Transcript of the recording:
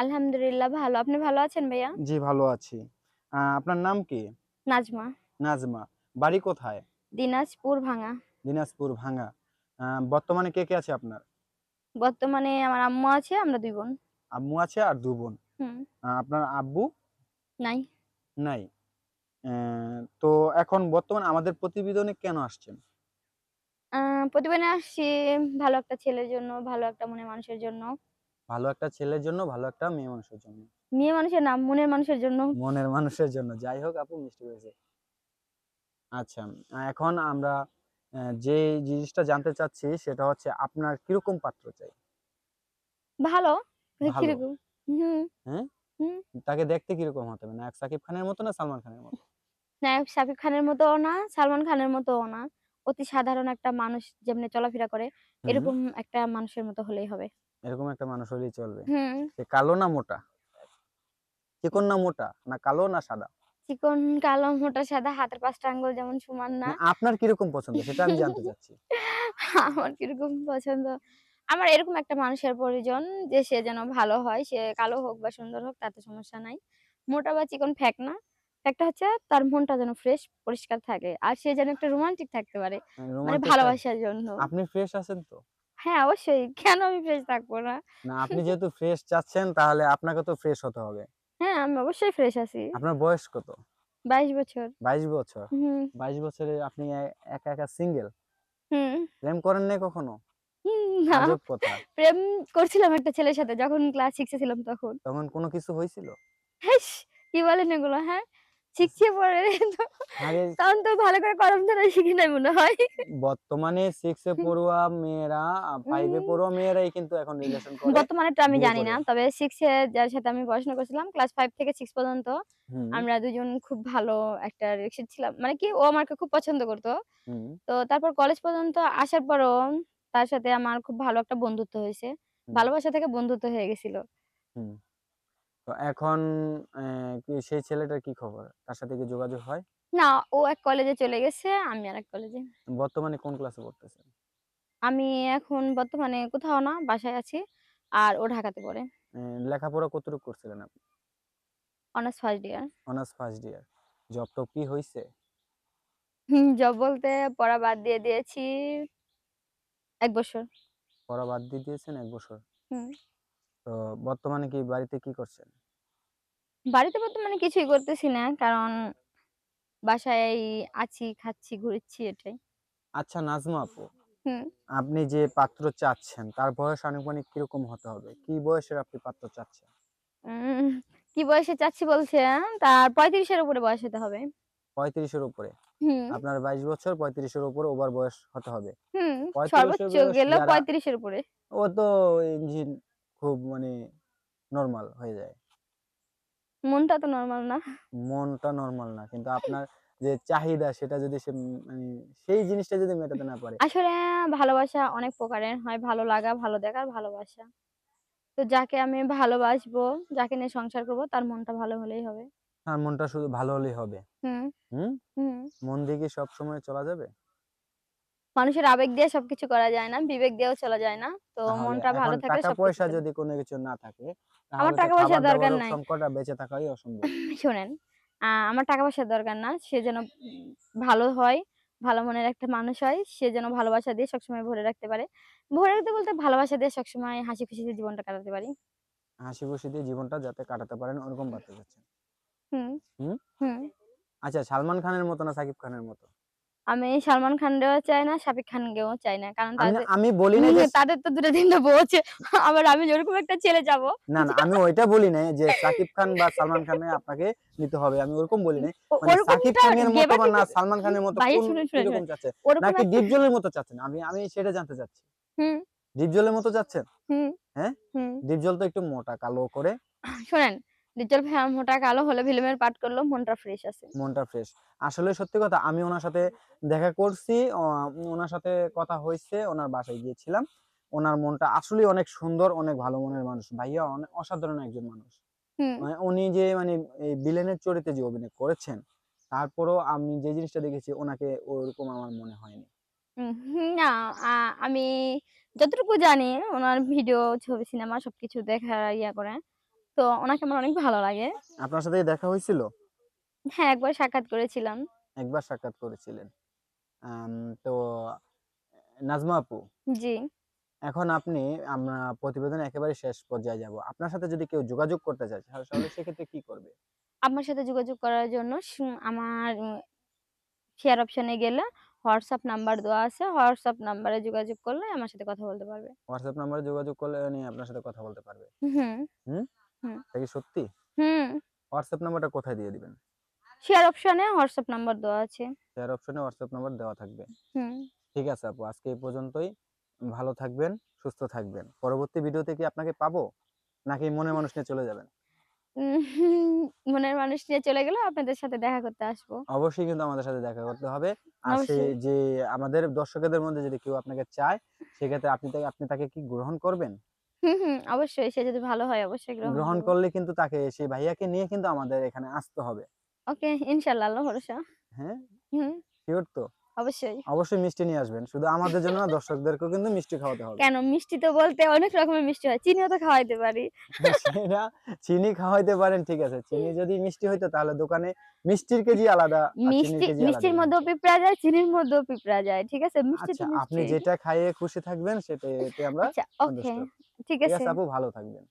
আলহামদুলিল্লাহ ভালো। আপনি ভালো আছেন ভাইয়া? জি, ভালো আছি। আপনার নাম কি? নাজমা। নাজমা। বাড়ি কোথায়? দিনাজপুর ভাঙা। দিনাজপুর ভাঙ্গা। আ বর্তমানে কে, কে আছে আপনার? বর্তমানে আমার আম্মু আছে, আমরা ২ বোন। আম্মু আছে আর ২ বোন। আপনার আব্বু? নাই। নাই। তো এখন বর্তমানে আমাদের প্রতিবেদনে কেন আসছেন? প্রতিবেদনে আসছি ভালো একটা ছেলের জন্য, ভালো একটা মনে মানুষের জন্য। ভালো একটা ছেলের জন্য, ভালো একটা মেয়ে মানুষের জন্য। মেয়ে মানুষের না, মনের মানুষের জন্য। মনের মানুষের জন্য। যাই হোক আপু মিষ্টি হয়েছে। আচ্ছা, এখন আমরা যে জিনিসটা জানতে চাচ্ছি সেটা হচ্ছে আপনার কীরকম পাত্র চাই? ভালো। ভালো। কীরকম? হ্যাঁ? তাকে দেখতে কীরকম হতে হবে? নায়ক সাকিব খানের মতো না সালমান খানের মতো? নায়ক সাকিব খানের মতো না, সালমান খানের মতোও না। অতি সাধারণ একটা মানুষ যেমনি চলাফেরা করে, এরকম একটা মানুষের মতো হলেই হবে। এরকম একটা মানুষ হলেই চলবে। হুম। সে কালো না মোটা? চিকন না মোটা? না কালো না সাদা? চিকন, কালো, মোটা, সাদা, হাতের ৫ টা আঙ্গুল যেমন সমান না। আপনার কীরকম পছন্দ সেটা আমি জানতে চাচ্ছি। আমার কীরকম পছন্দ? আমার এরকম একটা মানুষের প্রয়োজন যে সে যেন ভালো হয়। সে কালো হোক বা সুন্দর হোক তাতে সমস্যা নাই। মোটা বা চিকন ফ্যাক না। ফ্যাক্টটা হচ্ছে তার মনটা যেন ফ্রেশ, পরিষ্কার থাকে। আর সে যেন একটা রোমান্টিক থাকতে পারে। মানে রোমান্টিক ভালোবাসার জন্য। আপনি ফ্রেশ আছেন তো? হ্যাঁ, অবশ্যই। কেন আমি ফ্রেশ থাকব না? না আপনি যেহেতু ফ্রেশ চাচ্ছেন তাহলে আপনাকে তো ফ্রেশ হতে হবে। হ্যাঁ, আমি অবশ্যই ফ্রেশ আছি। আপনার বয়স কত? ২২ বছর। ২২ বছর? হুম। ২২ বছরে আপনি একা, একা সিঙ্গেল? হুম। প্রেম করেন নাই কখনো? প্রেম করছিলাম একটা ছেলের সাথে যখন ক্লাস 6 এ ছিলাম তখন। তখন কোনো কিছু হয়েছিল! কি বলেন এগুলো, হ্যাঁ? শিখছি পরে তখন তো ভালো করে কলম ধরা শিখি নাই মনে হয়। বর্তমানে 6 এ পড়ুয়া মেয়েরা, আ 5 এ উম পড়ুয়া মেয়েরাই কিন্তু এখন রিলেশন করে, বর্তমানেরটা আমি বিয়ে জানি না। তবে 6 এ যার সাথে আমি পড়াশোনা করছিলাম, ক্লাস 5 থেকে 6 পর্যন্ত আমরা দুজন খুব ভালো একটা রিলেশন ছিলাম। মানে কি ও আমাকে খুব পছন্দ করতো তো তারপর কলেজ পর্যন্ত আসার পরও তার সাথে আমার খুব ভালো একটা বন্ধুত্ব হয়েছে ভালোবাসা থেকে বন্ধুত্ব হয়ে গেছিল। তো এখন অ্যা কি সেই ছেলেটার কি খবর? তার সাথে কি যোগাযোগ হয়? না, ও এক কলেজে চলে গেছে, আমি আরেক কলেজে। বর্তমানে কোন ক্লাসে পড়তেছেন? আমি এখন বর্তমানে কোথাও না, বাসায় আছি। আর ও ঢাকাতে পড়ে। লেখাপড়া কতটুকু করছিলেন আপনি? Honours first year. Honours first year. জব-টব কি হইছে? জব বলতে পড়া বাদ দিয়ে দিয়েছি এক বছর। পড়া বাদ দিয়ে দিয়েছেন এক বছর। হুম। তো বর্তমানে কি বাড়িতে কি করছেন? বাড়িতে বর্তমানে কিছুই করতেছি না। কারণ বাসায় আছি, খাচ্ছি, ঘুরছি এটাই। আচ্ছা নাজমা আপু, হুম। আপনি যে পাত্র চাচ্ছেন তার বয়স আনুমানিক কীরকম হতে হবে? কি বয়সের আপনি পাত্র চাচ্ছেন? উম কি বয়সে চাচ্ছি বলছেন? তার ৩৫ এর উপরে বয়স হতে হবে। ৩৫ এর উপরে? হুম। আপনার ২২ বছর ৩৫ এর উপরে ওভার বয়স হতে হবে। হুম, ৩৫ সর্বোচ্চ বয়স গেলেও যারা ৩৫ এর উপরে। ও তো ইঞ্জিন খুব মানে নরমাল হয়ে যায়। মনটা তো নরমাল না। মনটা নরমাল না। কিন্তু আপনার যে চাহিদা সেটা যদি সে মানে সেই জিনিসটা যদি মেটাতে না পারে আসলে ভালোবাসা অনেক প্রকারের হয়। ভালো লাগা, ভালো দেখার ভালোবাসা। তো যাকে আমি ভালোবাসবো, যাকে নিয়ে সংসার করব তার মনটা ভালো হলেই হবে। তার মনটা শুধু ভালো হলেই হবে। হুম, হুম? মন দিয়ে কি সবসময় চলা যাবে? মানুষের আবেগ দিয়ে সবকিছু করা যায় না। বিবেক দিয়েও চলা যায় না। তো মনটা ভালো থাকলে টাকা পয়সা যদি কোনো কিছু না থাকে আমার টাকা খাবার দরকার নাই। সংকট আর বেঁচে থাকাই অসম্ভব। শোনেন, আমার টাকা পয়সার দরকার না। সে যেন ভালো হয়, ভালো মনের একটা মানুষ হয়। সে যেন ভালোবাসা দিয়ে সবসময় ভরে রাখতে পারে। ভরে রাখতে বলতে ভালোবাসা দিয়ে সবসময় হাসি খুশিতে জীবনটা কাটাতে পারি। হাসি খুশি দিয়ে জীবনটা যাতে কাটাতে পারেন ওরকম চাচ্ছেন। হুম, হুম? হুম। আচ্ছা সালমান খানের মতো না সাকিব খানের মতো? আমি সালমান খানরেও চাই না, শাকিব খানকেও চাই না। কারণ আমি না বলি নাই যে তাদের তো ২ টা ৩ টা বউ আছে। আবার আমি ওরকম একটা ছেলে চাবো। না, না আমি ওইটা বলি নাই যে সাকিব খান বা সালমান খানে আপনাকে নিতে হবে। আমি ওরকম বলি। ও মানে সাকিব খানের মতো বা না সালমান খানের মতো। চাচ্ছেন? ওরকম নাকি একটা ডিপজলের মতো চাচ্ছেন? আমি আমি সেটা জানতে চাচ্ছি। হুম, ডিপজলের মতো চাচ্ছেন? হুম, হ্যাঁ? হুম। ডিপজল তো একটু মোটা কালো করে শোনেন, ভাইয়া মোটা কালো হলে ফিল্মের পাঠ করলেও মনটা ফ্রেশ আছে। মনটা ফ্রেশ। আসলে সত্যি কথা আমি ওনার সাথে দেখা করছি, ওনার সাথে কথা হইছে, ওনার বাসায় গিয়েছিলাম। ওনার মনটা আসলেই অনেক সুন্দর, অনেক ভালো মনের মানুষ। ভাইয়া অনেক অসাধারণ একজন মানুষ। মানে উনি যে মানে এই ভিলেনের চরিত্রে যে অভিনয় করেছেন, তারপরও আমি যে জিনিসটা দেখেছি ওনাকে ওরকম আমার মনে হয়নি। না আমি যতটুকু জানি ওনার ভিডিও, ছবি, সিনেমা সবকিছু দেখা ইয়া করে। তো ওনাকে আমার অনেক ভালো লাগে। আপনার সাথে দেখা হয়েছিল? হ্যাঁ, একবার সাক্ষাৎ করেছিলাম। একবার সাক্ষাৎ করেছিলেন। তো নাজমা আপু জি। এখন আপনি আমরা প্রতিবেদনের একেবারে শেষ পর্যায়ে যাব। আপনার সাথে যদি কেউ যোগাযোগ করতে চায় তাহলে তাহলে সেক্ষেত্রে কি করবে? আমার সাথে যোগাযোগ করার জন্য আমার শেয়ার অপশনে গেলে হোয়াটসঅ্যাপ নাম্বার দেওয়া আছে। হোয়াটসঅ্যাপ নাম্বারে যোগাযোগ করলে আমার সাথে কথা বলতে পারবে। হোয়াটসঅ্যাপ নাম্বারে যোগাযোগ করলে উনি আপনার সাথে কথা বলতে পারবে। হুম, হুম? এটা কি সত্যি? হুম। WhatsApp নাম্বারটা কোথায় দিয়ে দিবেন? শেয়ার অপশনে WhatsApp নাম্বার দেওয়া আছে। শেয়ার অপশনে WhatsApp নাম্বার দেওয়া থাকবে। হুম। ঠিক আছে আপু, আজকে এই পর্যন্তই। ভালো থাকবেন, সুস্থ থাকবেন। পরবর্তী ভিডিওতে কি আপনাকে পাবো? নাকি মনের মানুষ নিয়ে চলে যাবেন? মনের মানুষ নিয়ে চলে গেলেও আপনাদের সাথে দেখা করতে আসব। অবশ্যই কিন্তু আমাদের সাথে দেখা করতে হবে। আর যে আমাদের দর্শকদের মধ্যে যদি কেউ আপনাকে চায়, সেক্ষেত্রে আপনি তাকে আপনি তাকে কি গ্রহণ করবেন? হুম, হুম। অবশ্যই সে যদি ভালো হয় অবশ্যই গ্রহণ গ্রহণ করব। করলে কিন্তু তাকে সেই ভাইয়াকে নিয়ে কিন্তু আমাদের এখানে আসতে হবে। ওকে, ইনশাআল্লাহ আল্লাহ ভরসা। হ্যাঁ? হুম, শিওর তো? অবশ্যই। অবশ্যই মিষ্টি নিয়ে আসবেন। শুধু আমাদের জন্য না দর্শকদেরকেও কিন্তু মিষ্টি খাওয়াতে হবে। কেন মিষ্টি তো বলতে অনেক রকমের মিষ্টি হয়। চিনিও তো খাওয়াইতে পারি। সেটা চিনি খাওয়াইতে পারেন ঠিক আছে। চিনি যদি মিষ্টি হইতো তাহলে দোকানে মিষ্টির কেজি আলাদা আর চিনির মিষ্টি কেজি আলাদা মিষ্টির মধ্যেও পিঁপড়া যায়, চিনির মধ্যেও পিঁপড়া যায়। ঠিক আছে? মিষ্টি তো আচ্ছা আপনি মিষ্টি। যেটা খাইয়ে খুশি থাকবেন সেটাতে আমরা আচ্ছা, ওকে। সন্তুষ্ট। ঠিক ঠিক আছে। আছে আপু ভালো থাকবেন।